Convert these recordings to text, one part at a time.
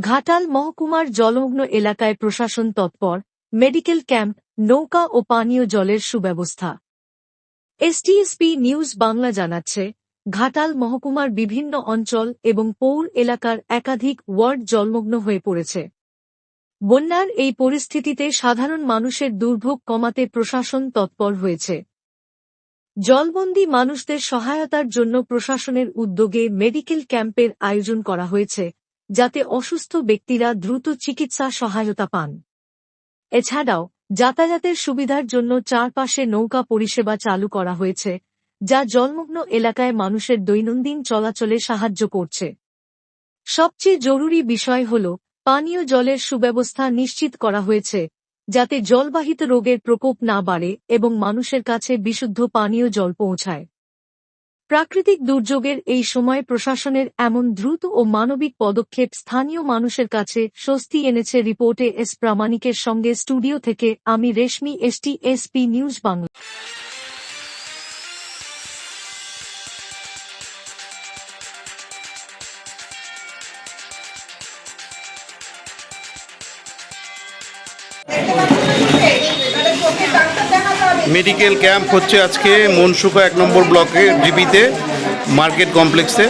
ঘাটাল মহকুমার জলমগ্ন এলাকায় প্রশাসন তৎপর, মেডিকেল ক্যাম্প, নৌকা ও পানীয় জলের সুব্যবস্থা। এসটিএসপি নিউজ বাংলা জানাচ্ছে, ঘাটাল মহকুমার বিভিন্ন অঞ্চল এবং পৌর এলাকার একাধিক ওয়ার্ড জলমগ্ন হয়ে পড়েছে। বন্যার এই পরিস্থিতিতে সাধারণ মানুষের দুর্ভোগ কমাতে প্রশাসন তৎপর হয়েছে। জলবন্দী মানুষদের সহায়তার জন্য প্রশাসনের উদ্যোগে মেডিকেল ক্যাম্পের আয়োজন করা হয়েছে। যাতে অসুস্থ ব্যক্তিরা দ্রুত চিকিৎসা সহায়তা পান। এছাড়াও, যাতায়াতের সুবিধার জন্য চারপাশে নৌকা পরিষেবা চালু করা হয়েছে, যা জলমগ্ন এলাকায় মানুষের দৈনন্দিন চলাচলে সাহায্য করছে। সবচেয়ে জরুরি বিষয় হল, পানীয় জলের সুব্যবস্থা নিশ্চিত করা হয়েছে, যাতে জলবাহিত রোগের প্রকোপ না বাড়ে এবং মানুষের কাছে বিশুদ্ধ পানীয় জল পৌঁছায়। প্রাকৃতিক দুর্যোগের এই সময় প্রশাসনের এমন দ্রুত ও মানবিক পদক্ষেপ স্থানীয় মানুষের কাছে স্বস্তি এনেছে রিপোর্টে এস প্রামাণিকের সঙ্গে স্টুডিও থেকে আমি Reshmi, ST, SP news Bangla. Medical camp হচ্ছে আজকে মনসুকা এক নম্বর ব্লকে জিপিতে মার্কেট কমপ্লেক্সে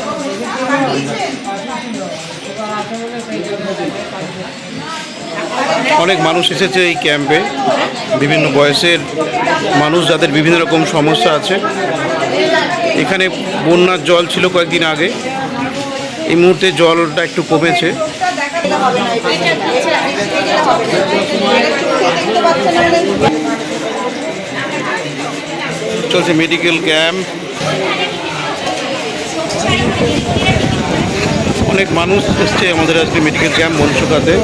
অনেক মানুষ এসেছে এই ক্যাম্পে বিভিন্ন বয়সের মানুষ যাদের বিভিন্ন রকম সমস্যা আছে এখানে বন্যার জল ছিল কয়েকদিন আগে এই মুহূর্তে জলটা একটু কমেছে চলছে মেডিকেল ক্যাম্প অনেক মানুষ এসছে আমাদের আজকে মেডিকেল ক্যাম্প মনসুকাতে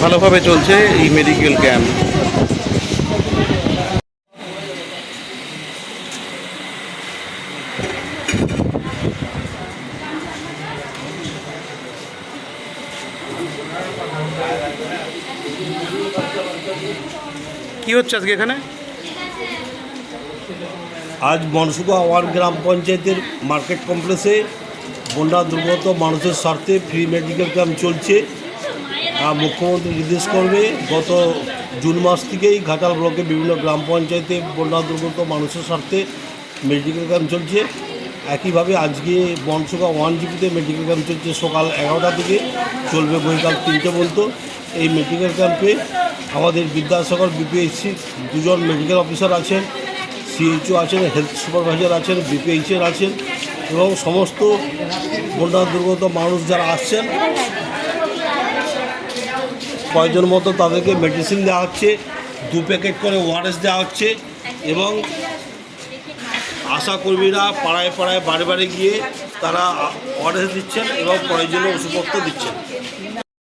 ভালোভাবে চলছে এই মেডিকেল ক্যাম্প কি হচ্ছে আজকে এখানে? আজ মনসুকা ওয়ার্ড গ্রাম পঞ্চায়েতের মার্কেট কমপ্লেক্সে বন্যা দুর্গত মানুষের স্বার্থে ফ্রি মেডিকেল ক্যাম্প চলছে। মুখ্যমন্ত্রী নির্দেশ করবে, গত জুন মাস থেকেই ঘাটাল ব্লকে বিভিন্ন গ্রাম পঞ্চায়েতে বন্যা দুর্গত মানুষের স্বার্থে মেডিকেল ক্যাম্প চলছে। একইভাবে আজকে বনসুকা ওয়ান জিপিতে মেডিকেল ক্যাম্প চলছে, সকাল এগারোটা থেকে চলবে বৈকাল তিনটে পর্যন্ত। এই মেডিকেল ক্যাম্পে আমাদের বিদ্যাসাগর, বিপিএসসি দুজন মেডিকেল অফিসার আছেন। সিএইচও আছেন হেলথ সুপারভাইজার আছেন বিপিএইচের আছেন এবং সমস্ত বন্যা দুর্গত মানুষ যারা আসছেন প্রয়োজন মতো তাদেরকে মেডিসিন দেওয়া হচ্ছে, দু প্যাকেট করে ওআরএস দেওয়া হচ্ছে এবং আশাকর্মীরা পাড়ায় পাড়ায় বাড়ি বাড়ি গিয়ে তারা ওআরএস দিচ্ছেন এবং প্রয়োজনীয় ওষুধপত্র দিচ্ছেন।